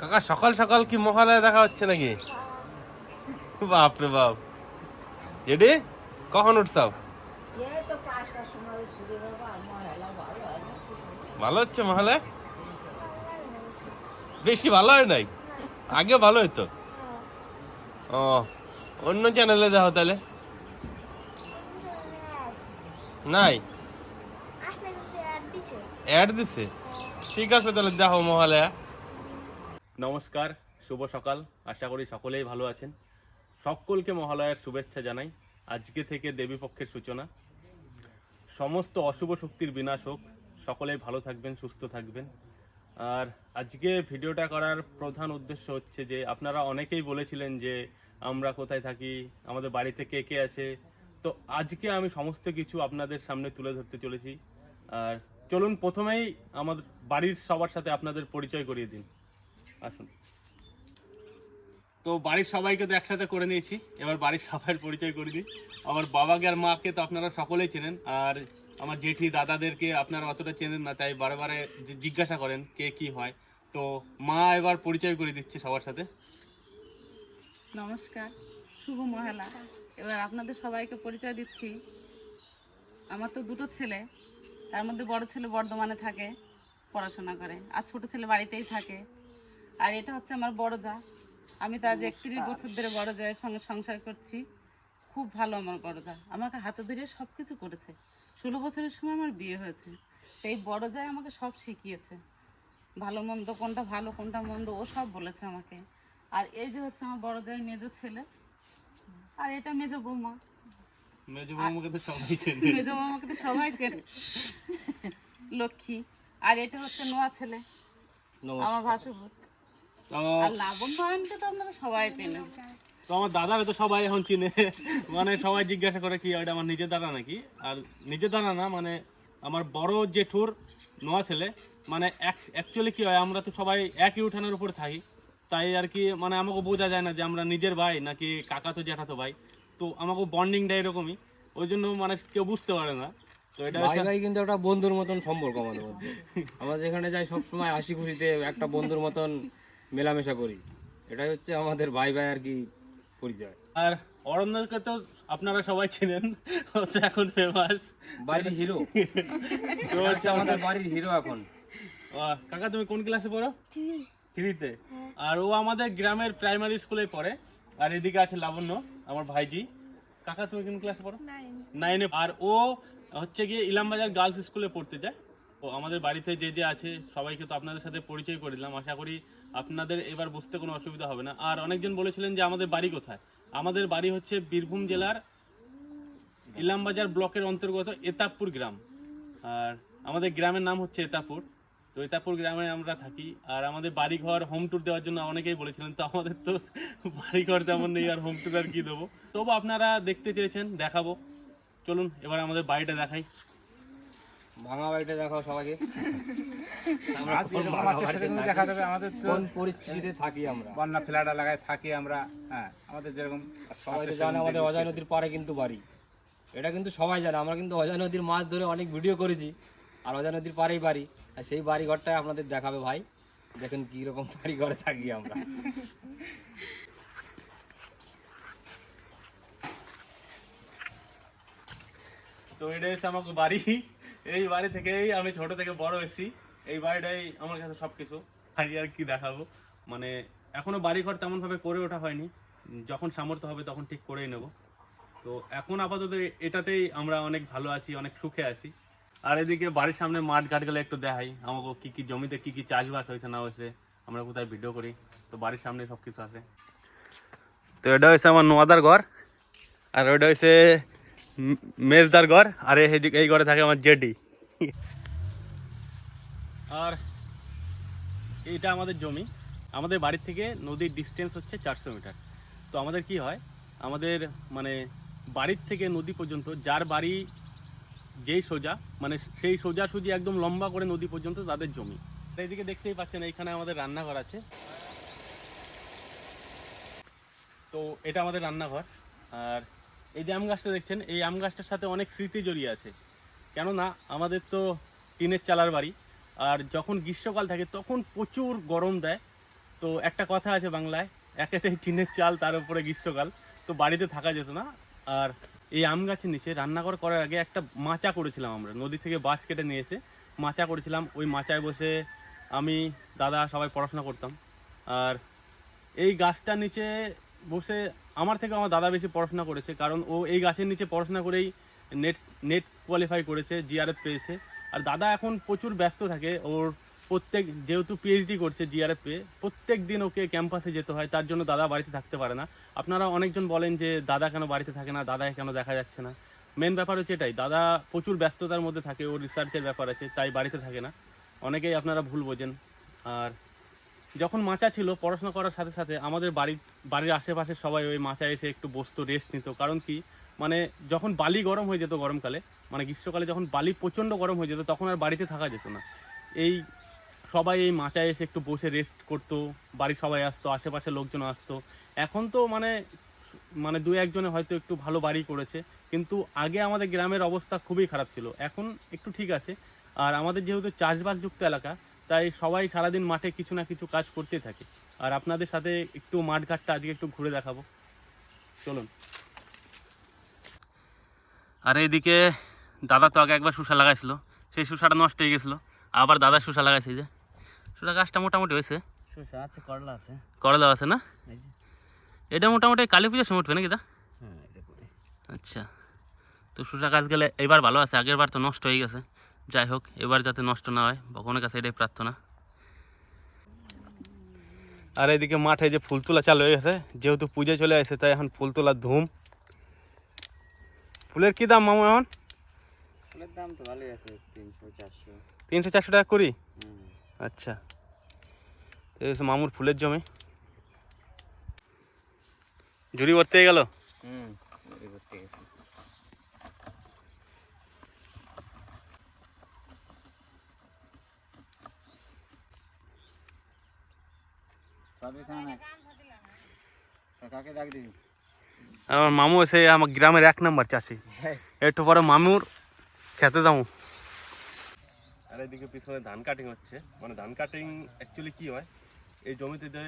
কাকা সকাল সকাল কি মহালয়া দেখা হচ্ছে নাকি? বাপ রে বাপ। জেডি কখন উঠছাও? ভালো হচ্ছে মহালয়া? বেশি ভালো হয় নাই? আগে ভালো হতো ও অন্য চ্যানেলে দেখো তাহলে। নাই? অ্যাড দিছে। ঠিক আছে তাহলে দেখো মহালয়া। নমস্কার, শুভ সকাল। আশা করি সকলেই ভালো আছেন। সকলকে মহালয়ার শুভেচ্ছা জানাই। আজকে থেকে দেবী পক্ষের সূচনা। সমস্ত অশুভ শক্তির বিনাশ হোক। সকলেই ভালো থাকবেন, সুস্থ থাকবেন। আর আজকে ভিডিওটা করার প্রধান উদ্দেশ্য হচ্ছে যে, আপনারা অনেকেই বলেছিলেন যে, আমরা কোথায় থাকি, আমাদের বাড়িতে কে কে আছে। তো আজকে আমি সমস্ত কিছু আপনাদের সামনে তুলে ধরতে চলেছি। আর চলুন, প্রথমেই আমাদের বাড়ির সবার সাথে আপনাদের পরিচয় করিয়ে দিন। আসুন। তো বাড়ির সবাইকে তো একসাথে করে নিয়েছি। এবার বাড়ির সবার পরিচয় করে দিই। আমার বাবাকে আর মাকে তো আপনারা সকলেই চেনেন। আর আমার জেঠি দাদাদেরকে আপনারা অতটা চেনেন না, তাই বারে বারে জিজ্ঞাসা করেন কে কি হয়। তো মা এবার পরিচয় করে দিচ্ছে সবার সাথে। নমস্কার, শুভ মহালা। এবার আপনাদের সবাইকে পরিচয় দিচ্ছি। আমার তো দুটো ছেলে, তার মধ্যে বড় ছেলে বর্ধমানে থাকে, পড়াশোনা করে। আর ছোট ছেলে বাড়িতেই থাকে। আর এটা হচ্ছে আমার বড় যা। আমি তো আজ একত্রিশ বছর ধরে বড় জায়ের সঙ্গে সংসার করছি। খুব ভালো আমার বড় যা। আমাকে হাতে ধরে সব কিছু করেছে। ষোলো বছরের সময় আমার বিয়ে হয়েছে। তো এই বড় যায় আমাকে সব শিখিয়েছে। ভালো মন্দ কোনটা ভালো কোনটা মন্দ ও সব বলেছে আমাকে। আর এই যে হচ্ছে আমার বড় জায়ের মেজো ছেলে। আর এটা মেজো বৌমা। মেজো বৌমাকে তো সবাই চেনে। মেজো বৌমাকে তো সবাই চেনে। লক্ষ্মী। আর এটা হচ্ছে নোয়া ছেলে। আমার ভাসুর। তো লাবণ ভয়নকে তো আপনারা সবাই চেনেন। তো আমার দাদারা তো সবাই এখন চিনে। মানে সবাই জিজ্ঞাসা করে কি এটা আমার নিজের দাদা নাকি? আর নিজের দাদা না মানে আমার বড় জেঠুর নোয়া ছেলে। মানে অ্যাকচুয়ালি কি হয় আমরা তো সবাই একই উঠানের উপর থাকি। তাই আর কি মানে আমাকে বোঝা যায় না যে আমরা নিজের ভাই নাকি কাকা তো জ্যাঠাতো ভাই। তো আমাকে বন্ডিংটা এরকমই। ওই জন্য মানে কেউ বুঝতে পারে না। তো এটা ভাই ভাই কিন্তু একটা বন্ধুর মতন সম্পর্ক আমাদের মধ্যে। আমরা যেখানে যাই সব সময় হাসি খুশিতে একটা বন্ধুর মতন মেলামেশা করি। এটাই হচ্ছে আমাদের ভাই ভাই আর কি পরিচয়। আর অরণ্যকে তো আপনারা সবাই চেনেন হচ্ছে এখন ফেমাস বাড়ির হিরো তো হচ্ছে আমাদের বাড়ির হিরো এখন। কাকা তুমি কোন ক্লাসে পড়ো? থ্রিতে আর ও আমাদের গ্রামের প্রাইমারি স্কুলে পড়ে। আর এদিকে আছে লাবণ্য আমার ভাইজি। কাকা তুমি কোন ক্লাসে পড়ো? নাইনে আর ও হচ্ছে গিয়ে ইলামবাজার গার্লস স্কুলে পড়তে যায়। ও আমাদের বাড়িতে যে যে আছে সবাইকে তো আপনাদের সাথে পরিচয় করে দিলাম। আশা করি আপনাদের এবার বুঝতে কোনো অসুবিধা হবে না। আর অনেকজন বলেছিলেন যে আমাদের বাড়ি কোথায়? আমাদের বাড়ি হচ্ছে বীরভূম জেলার ইলামবাজার ব্লকের অন্তর্গত এতাবপুর গ্রাম। আর আমাদের গ্রামের নাম হচ্ছে এতাপুর তো এতাপুর গ্রামে আমরা থাকি। আর আমাদের বাড়িঘর হোম ট্যুর দেওয়ার জন্য অনেকেই বলেছিলেন, তো আমাদের তো বাড়িঘর তেমন নেই, আর হোম ট্যুর আর কি দেবো? তবু আপনারা দেখতে চেয়েছেন, দেখাবো। চলুন, এবার আমাদের বাড়িটা দেখাই। ভাঙা বাড়িটা দেখাও সবাইকে। দেখা দেবে আমাদের কোন পরিস্থিতিতে থাকি আমরা? বন্যা ফ্ল্যাট এলাকায় থাকি আমরা হ্যাঁ আমাদের যেরকম সবাই জানে আমাদের অজয় নদীর পাড়ে কিন্তু বাড়ি। এটা কিন্তু সবাই জানে আমরা কিন্তু অজয় নদীর মাছ ধরে অনেক ভিডিও করেছি আর অজয় নদীর পাড়েই বাড়ি। আর সেই বাড়ি ঘরটাই আপনাদের দেখাবে ভাই দেখেন কি রকম বাড়ি ঘরে থাকি আমরা। তো এটা হচ্ছে আমার বাড়ি। এই বাড়ি থেকেই আমি ছোট থেকে বড় হয়েছি। এই বাড়িটাই আমার কাছে সবকিছু। বাড়ি আর কি দেখাবো? মানে এখনও বাড়িঘর তেমন ভাবে করে ওঠা হয়নি। যখন সামর্থ্য হবে তখন ঠিক করেই নেব। তো এখন আপাতত এটাতেই আমরা অনেক ভালো আছি অনেক সুখে আছি। আর এদিকে বাড়ির সামনে মাঠ ঘাট গেলে একটু দেখাই। আমাকে কি কি জমিতে কি কি চাষবাস হয়েছে না হয়েছে আমরা কোথায় ভিডিও করি। তো বাড়ির সামনে সব কিছু আছে। তো এটা হচ্ছে আমার নোয়াদার ঘর। আর হচ্ছে উম, মেজদার ঘর, আর এই ঘরে থাকে আমার জেডি। আর এইটা আমাদের জমি। আমাদের বাড়ির থেকে নদীর ডিস্টেন্স হচ্ছে চারশো মিটার। তো আমাদের কি হয়? আমাদের মানে বাড়ির থেকে নদী পর্যন্ত, যার বাড়ি যেই সোজা মানে সেই সোজাসুজি একদম লম্বা করে নদী পর্যন্ত তাদের জমি। এইদিকে দেখতেই পাচ্ছেন, এইখানে আমাদের রান্নাঘর আছে। তো এটা আমাদের রান্নাঘর। আর এই যে আম গাছটা দেখছেন, এই আম গাছটার সাথে অনেক স্মৃতি জড়িয়ে আছে। কেননা আমাদের তো টিনের চালার বাড়ি, আর যখন গ্রীষ্মকাল থাকে তখন প্রচুর গরম দেয়। তো একটা কথা আছে বাংলায় একেতেই টিনের চাল, তার উপরে গ্রীষ্মকাল। তো বাড়িতে থাকা যেত না, আর এই আম গাছের নিচে রান্নাঘর করার আগে একটা মাচা করেছিলাম আমরা। নদী থেকে বাঁশ কেটে নিয়ে এসে মাচা করেছিলাম। ওই মাচায় বসে আমি, দাদা সবাই পড়াশোনা করতাম। আর এই গাছটার নিচে বসে আমার থেকে আমার দাদা বেশি পড়াশোনা করেছে, কারণ ও এই গাছের নিচে পড়াশোনা করেই নেট নেট কোয়ালিফাই করেছে জিআরএফ পেয়েছে। আর দাদা এখন প্রচুর ব্যস্ত থাকে, ওর প্রত্যেক, যেহেতু পিএইচডি করছে জিআরএফ পেয়ে প্রত্যেক দিন ওকে ক্যাম্পাসে যেতে হয়, তার জন্য দাদা বাড়িতে থাকতে পারে না। আপনারা অনেকজন বলেন যে, দাদা কেন বাড়িতে থাকে না দাদা কেন দেখা যাচ্ছে না? মেন ব্যাপার হচ্ছে এটাই, দাদা প্রচুর ব্যস্ততার মধ্যে থাকে, ওর রিসার্চের ব্যাপার আছে, তাই বাড়িতে থাকে না। অনেকেই আপনারা ভুল বোঝেন, আর যখন মাচা ছিল, পড়াশোনা করার সাথে সাথে আমাদের বাড়ির বাড়ির আশেপাশে সবাই ওই মাচায় এসে একটু বসতো রেস্ট নিত। কারণ কি? মানে যখন বালি গরম হয়ে যেত গরমকালে মানে গ্রীষ্মকালে যখন বালি প্রচণ্ড গরম হয়ে যেত, তখন আর বাড়িতে থাকা যেত না। এই সবাই এই মাচায় এসে একটু বসে রেস্ট করতো, বাড়ির সবাই আসতো আশেপাশে লোকজন আসতো। এখন তো মানে মানে দু একজনে হয়তো একটু ভালো বাড়ি করেছে, কিন্তু আগে আমাদের গ্রামের অবস্থা খুবই খারাপ ছিল। এখন একটু ঠিক আছে। আর আমাদের যেহেতু চাষবাসযুক্ত এলাকা তাই সবাই সারাদিন মাঠে কিছু না কিছু কাজ করতেই থাকে। আর আপনাদের সাথে একটু মাঠঘাটটা আজকে একটু ঘুরে দেখাবো। চলুন। আর এইদিকে দাদা তো আগে একবার শুষা লাগাইছিল। সেই শুষাটা নষ্ট হয়ে গেছিল। আবার দাদা শুষা লাগাইছে যে। শুষা গাছটা মোটামুটি হয়েছে। শসা আছে করলা আছে। করলা আছে না? এটা মোটামুটি কালী পুজোর সময় উঠবে নাকি দা হ্যাঁ আচ্ছা। তো শুষা গাছ গেলে এবার ভালো আছে আগের বার তো নষ্ট হয়ে গেছে। যাই হোক এবার যাতে নষ্ট না হয় ভগবানের কাছে এটাই প্রার্থনা। আর এদিকে মাঠে যে ফুল তোলা চালু হয়ে গেছে যেহেতু পুজো চলে আসে তাই এখন ফুল তোলার ধুম। ফুলের কি দাম মামু এখন? ফুলের দাম তো ভালোই আছে তিনশো চারশো। তিনশো চারশো টাকা করি? আচ্ছা। মামুর ফুলের জমি। ঝুড়ি ভর্তি হয়ে গেল? হুম করতে গেছে কাকে ডাক দিবি আর আমার মামু এসে আমার গ্রামের এক নম্বর চাষি। একটু পরে মামুর খেতে যাব। আর এদিকে পিছনে ধান কাটিং হচ্ছে। মানে ধান কাটিং অ্যাকচুয়ালি কি হয়? এই জমিতে যে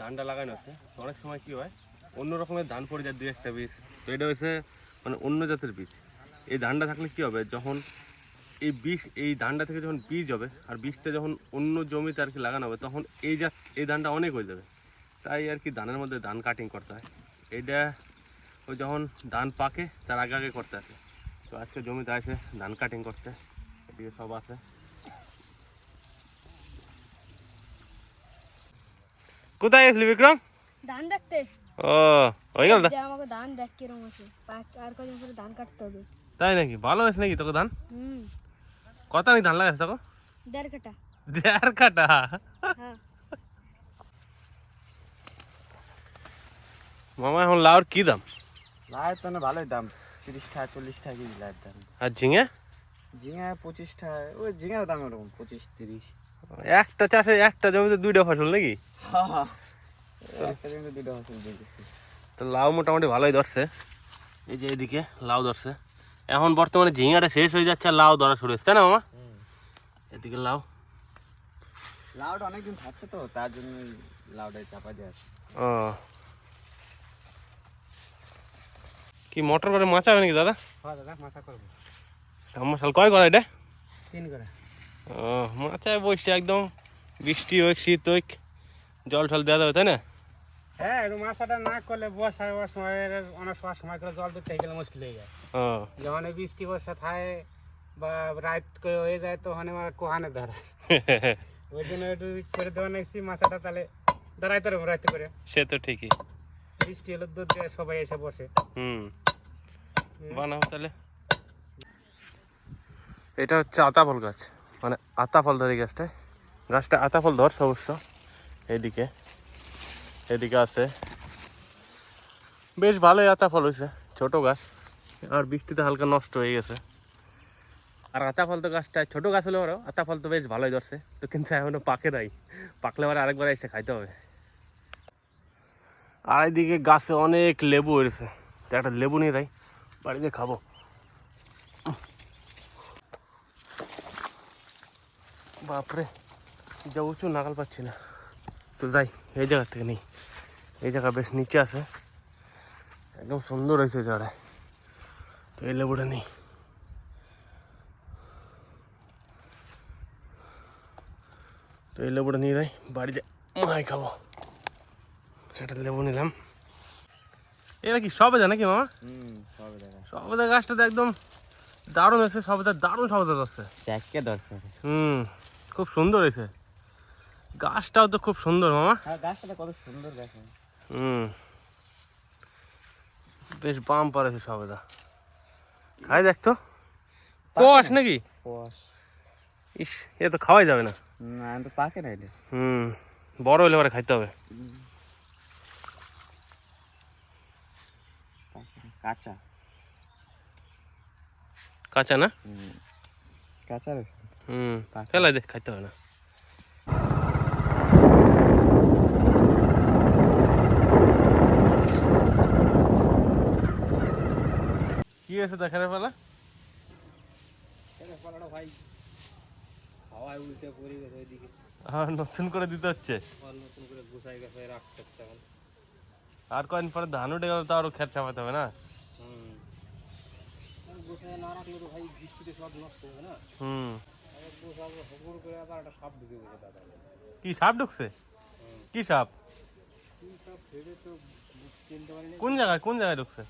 ধানটা লাগানো হচ্ছে তো অনেক সময় কি হয় অন্য রকমের ধান পড়ে যায় দুই একটা বীজ। তো এটা হচ্ছে মানে অন্য জাতের বীজ। এই ধানটা থাকলে কি হবে? যখন এই বীজ এই ধানটা থেকে যখন বীজ হবে আর বীজটা যখন অন্য জমিতে আর কি লাগানো হবে তখন এই যা এই ধানটা অনেক হয়ে যাবে। তাই আর কি ধানের মধ্যে ধান কাটিং করতে হয়। এইটা ওই যখন ধান পাকে তার আগে আগে করতে আসে তো আজকে জমিতে আছে ধান কাটিং করতে এদিকে সব আছে। কোথায় গেছিলি বিক্রম? ধান দেখতে। ও হয়ে গেল আমাকে ধান দেখ কিরম আছে। আর কদিন পরে ধান কাটতে হবে। তাই নাকি? ভালো হয়েছে নাকি তোকে ধান? হুম। কত নাকি ধান লাগাইছে তোকে দেড় কাটা দেড় কাটা হ্যাঁ। মামা এখন লাউর কি দাম? লায়ের তো না ভালোই দাম তিরিশ টাকা চল্লিশ টাকা কেজি লায়ের দাম। আর ঝিঙে? ঝিঙা পঁচিশ টাকা ওই ঝিঙার দাম ওরকম পঁচিশ তিরিশ। একটা চাষে একটা জমিতে দুইটা ফসল নাকি? একটা জমিতে দুটো ফসল তো লাউ মোটামুটি ভালোই ধরছে। এই যে এদিকে লাউ ধরছে। এখন বর্তমানে ঝিঙাটা শেষ হয়ে যাচ্ছে আর লাউ ধরা শুরু হচ্ছে তাই না মামা? এদিকে লাউ। লাউটা অনেকদিন থাকছে তো তার জন্য লাউটাই চাপা দিয়ে ও। কি মোটর করে মাছ হবে নাকি দাদা? হ্যাঁ দাদা করব কয় করা এটা? তিন করে। ও বসছে একদম বৃষ্টি হোক শীত হোক জল টল দেওয়া যাবে তাই না? হ্যাঁ একটু মাছটা না করলে বর্ষায় ওর সময় অনেক সময় সময় করে জল দিতে গেলে মুশকিল হয়ে যায়। যখন বৃষ্টি বর্ষা থাকে বা রাত করে হয়ে যায় তখন আমার কোহানে ধরা। ওই জন্য একটু করে দেওয়া নাকি মাছটা তাহলে দাঁড়াইতে পারব রাতে করে। সে তো ঠিকই। বৃষ্টি হলে দুধ দিয়ে সবাই এসে বসে। হুম। বানাও তাহলে। এটা হচ্ছে আতাফল গাছ। মানে আতাফল ধরে গাছটায়। গাছটা আতাফল ধরছে অবশ্য এদিকে এদিকে আছে। বেশ ভালোই আতা ফল হয়েছে ছোট গাছ। আর বৃষ্টিতে হালকা নষ্ট হয়ে গেছে। আর আতা ফল তো গাছটা ছোট গাছ হলেও আরও আতাফল তো বেশ ভালোই ধরছে। তো কিন্তু এখনও পাকে নাই। পাকলে আবার আরেকবার এসে খাইতে হবে। আর এদিকে গাছে অনেক লেবু হয়েছে তো একটা লেবু নিয়ে যাই বাড়িতে খাব। বাপরে যা উঁচু নাগাল পাচ্ছি না। তো যাই এই জায়গা থেকে নেই। এই জায়গা বেশ নিচে আছে। একদম সুন্দর হয়েছে জায়গায় তো এই লেবুটা নেই। তো এই লেবুটা নিয়ে যাই বাড়িতে মাই খাব। একটা লেবু নিলাম। এটা কি সবেদা নাকি মামা? হুম সবে দেখা সবেদা গাছটা তো একদম দারুণ হয়েছে সবেদা দারুণ সবেদা ধরছে। হুম খুব সুন্দর হয়েছে। গাছটাও তো খুব সুন্দর মামা। হ্যাঁ গাছটা কত সুন্দর দেখো হুম। বেশ বাম পারেছে সবেদা খাই দেখতো কোয়াশ নাকি? কোয়াশ। ইস এ তো খাওয়াই যাবে না। না তো পাকে না এটা। হুম বড় হলে পরে খাইতে হবে। কাঁচা। কাঁচা না? কাঁচা হুম। ফেলাই দে খাইতে হবে না। কি আছে দেখার ফেলা এটা পালাটা ভাই হাওয়ায় উল্টে পড়ে গেছে ওইদিকে। আর নতুন করে দিতে হচ্ছে? নতুন করে গুছাই গেছে রাখতে হচ্ছে আর কয়েকদিন পরে ধান উঠে গেলে তো আরও খেত চাপাতে হবে না? হুম। গোছায় না রাখলে তো ভাই বৃষ্টিতে সব নষ্ট হবে না? হুম। আবার গোছাবো হকুর করে আবার একটা সাপ ঢুকে গেছে দাদা। কি সাপ ঢুকছে? কি সাপ? কোন জায়গায় কোন জায়গায় ঢুকছে?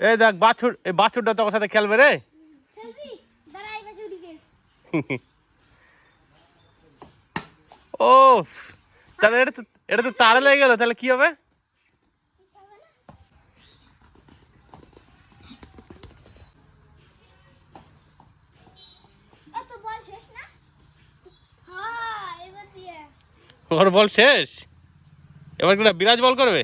এই দেখ বাছুর এই বাছুরটা তোর সাথে খেলবে রে। ও তাহলে এটা তো এটা তো তারে লেগে গেল তাহলে কি হবে? হ্যাঁ ওর বল শেষ? এবার বিরাজ বল করবে?